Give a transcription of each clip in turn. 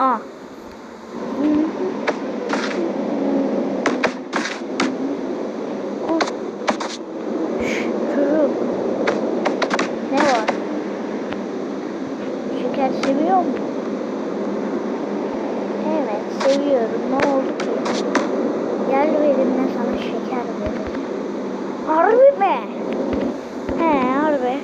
Aa. Oh. Şş, Çocuk. Ne var? Şeker seviyor mu? Evet seviyorum. Ne oldu ki? Gel benimle sana şeker veririm. Harbi mi? He harbi.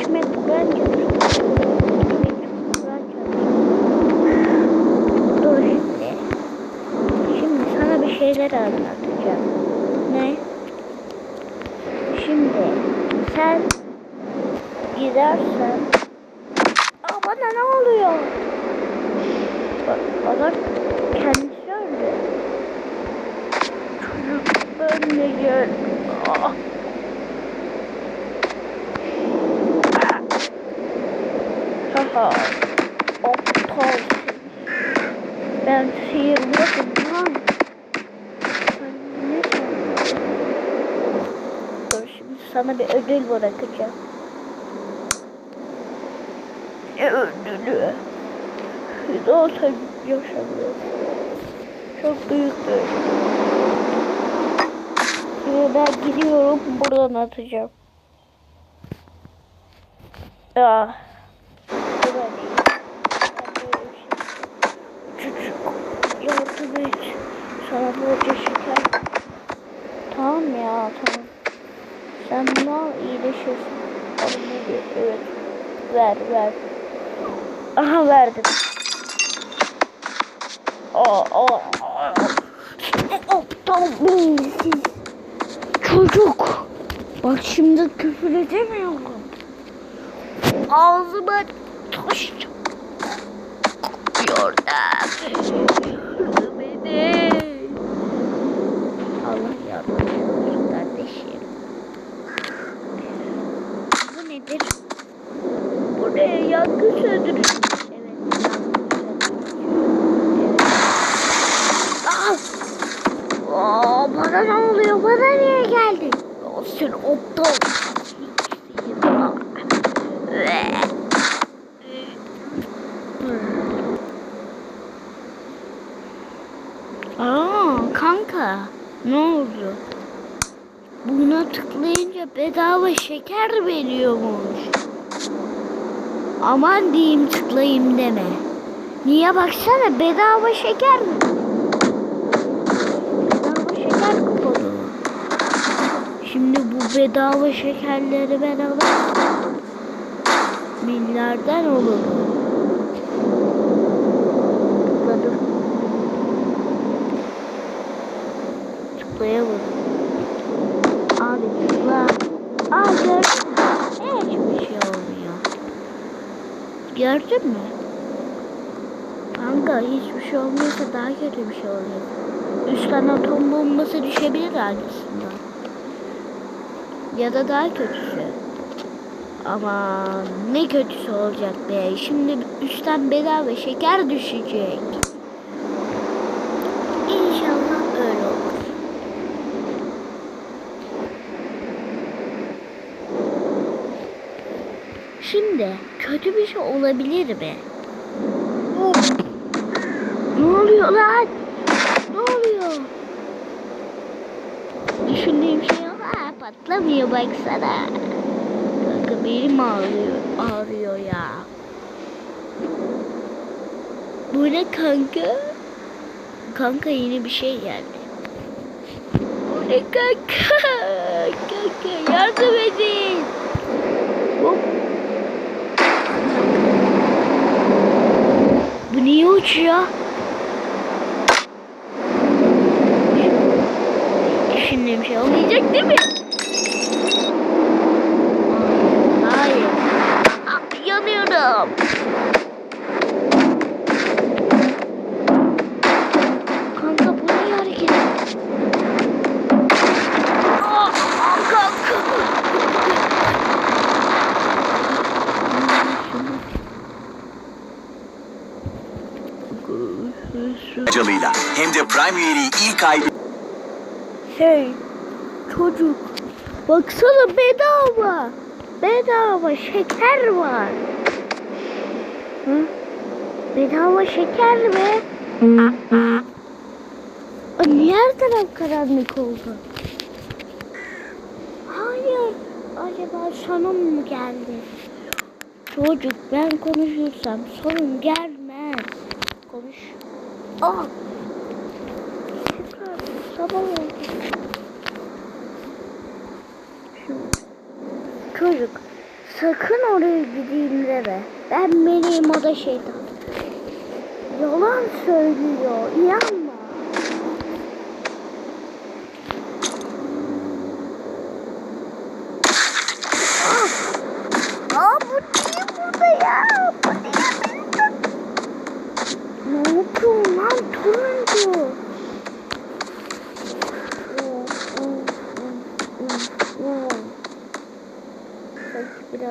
İçmek Kur'an çalışıyor. İçmek Kur'an çalışıyor. Dur şimdi. Şimdi sana bir şeyler anlatacağım. Ne? Şimdi sen gidersen Aa bana ne oluyor? Ba- Bana kendisi öldü. Çocuk de gel. Haha. Aptal. Ben sihirbazım lan. Ben ne sanıyorsun? Dur şimdi sana bir ödül bırakacağım. Ne ödülü? Zaten yaşamıyorsun. Çok büyük bir ödül. Şimdi ben gidiyorum buradan atacağım. Ya. Şey- Çocuk yardım et. Sana borca şeker. Tamam ya tamam. Sen. Al bunu evet. Ver ver. Aha verdim. Aa, aa, aa. Aptal beyinsiz. Çocuk. Bak şimdi küfür edemiyorum. Ağzıma taş Yardım edin. Allah yardım etsin kardeşim. Bu nedir? Bu ne? Yangın söndürücü. Evet, yangın söndürücü. Evet. Aa! Aa, bana ne oluyor? Bana niye geldin? Ya sen aptal. Siksin ya. Ve- Aa, kanka. Ne oldu? Buna tıklayınca bedava şeker veriyormuş. Aman diyeyim tıklayayım deme. Niye baksana bedava şeker? Bedava şeker kuponu. Şimdi bu bedava şekerleri ben alırsam binlerden olur. Tıkladım. Tıklayamadım. Abi tıkla. Aa gördün mü? Hiçbir şey olmuyor. Gördün mü? Kanka hiçbir şey olmuyorsa daha kötü bir şey oluyor. Üstten atom bombası düşebilir aynısından. Ya da daha kötüsü. Ama ne kötüsü olacak be. Şimdi üstten bedava şeker düşecek. İnşallah öyle olur. Şimdi kötü bir şey olabilir mi? Ne oluyor lan? Ne oluyor? Düşündüğüm şey. Ha, patlamıyor baksana. Kanka benim ağrıyor, ağrıyor ya. Bu ne kanka? Kanka yeni bir şey geldi. Bu ne kanka? Kanka yardım edin. Bu niye uçuyor? Düşündüğüm şey olmayacak değil mi? Hayır. Ah, yanıyorum. Kanka bu niye hareket ediyor? Ah, ah, kanka. aracılığıyla hem de Prime ay Hey çocuk baksana bedava. Bedava şeker var. Hı? Bedava şeker mi? Niye her taraf karanlık oldu? Hayır. Acaba sonum mu geldi? Çocuk ben konuşursam sonum gelmez. Konuş. Aa. Sabah oldu. Çocuk sakın oraya gideyim deme. Ben meleğim o da şeytan. Yalan söylüyor. İnanma. Pencipta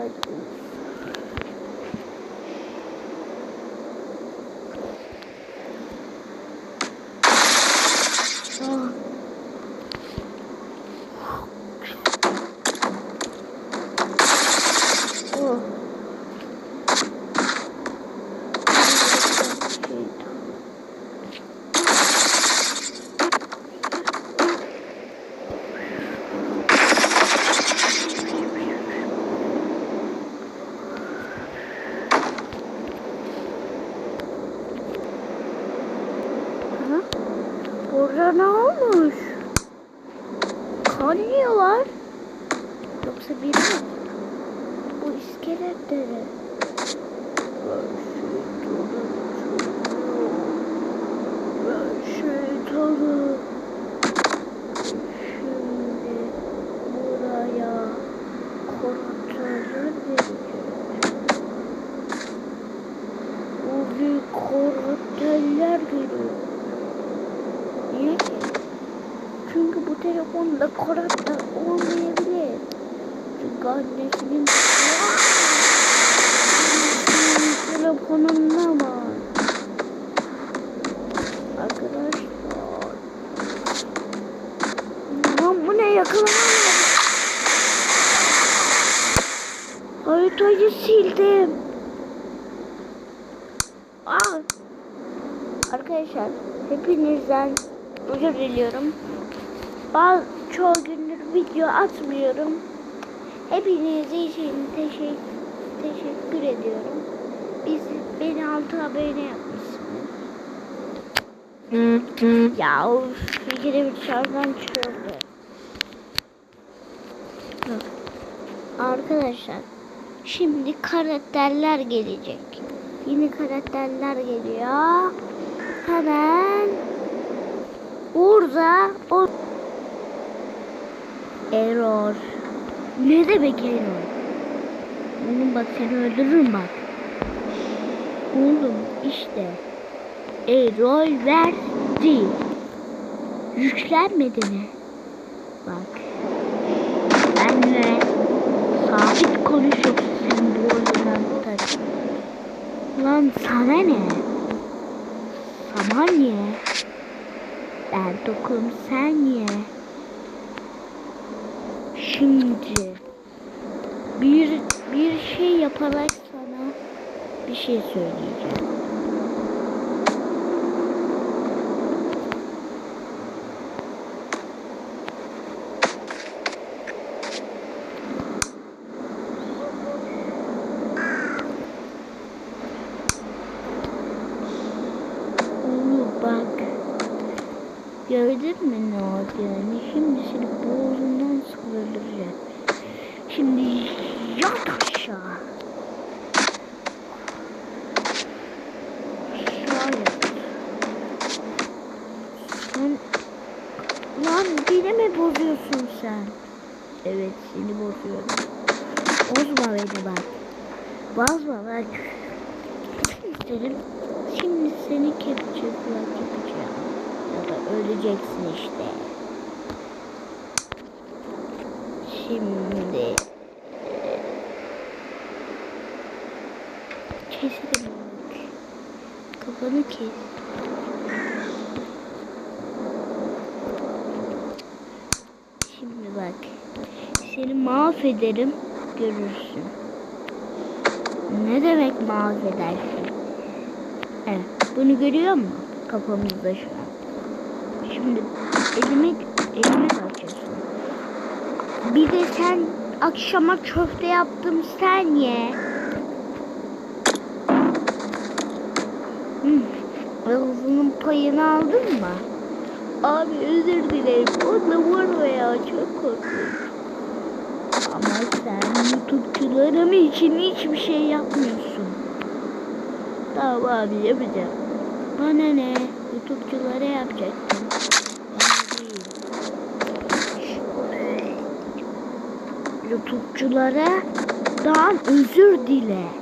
Kan yiyorlar. Yoksa biri mi? Bu iskeletleri. Ben şeytanım. Şimdi buraya komutanı vereceğim. Bu büyük komutanlar geliyor. Niye ki? Telefonda karakter olmayabilir. Çünkü annesinin telefonunda var. Arkadaşlar. Lan bu ne yakalanamadım. Haritayı sildim. Aa. Arkadaşlar hepinizden özür diliyorum. Bazı çoğu gündür video atmıyorum. Hepinize için teşekkür, teşekkür ediyorum. Biz beni altı abone yapmışsınız. ya of, bir kere bir şarjdan çıkıyordu. Arkadaşlar şimdi karakterler gelecek. Yeni karakterler geliyor. Hemen burada o Error. Ne demek error? Oğlum bak seni öldürürüm bak. Oğlum işte. Error verdi. Yüklenmedi mi? Bak. Benle sabit konuş yoksa sen bu oyundan. Lan sana ne? Sana niye? Ben tokum sen ye. Şimdi bir bir şey yaparak sana bir şey söyleyeceğim. Gördün mü ne olduğunu? Şimdi seni boğazından sıkıldıracak. Şimdi yat. Aşağı yat. Sen... Lan beni mi bozuyorsun sen? Evet seni bozuyorum. Bozma beni bak. Bozma bak. İstedim. Şimdi seni kepçe kulak yapacağım. Ya da öleceksin işte. Şimdi keselim bak. Kafanı kes. Şimdi bak. Seni mahvederim. Görürsün. Ne demek mahvedersin? Evet. Bunu görüyor musun? Kafamızda şu an. Şimdi elimi elimi açıyorsun. Bir de sen akşama köfte yaptım sen ye. Hmm. Ağzının payını aldın mı? Abi özür dilerim. Onunla vurma ya. Çok korkunç. YouTube'cularım için hiçbir şey yapmıyorsun. Tamam abi yapacağım. Bana ne? YouTube'culara yapacaktım. YouTube'culara daha özür dile.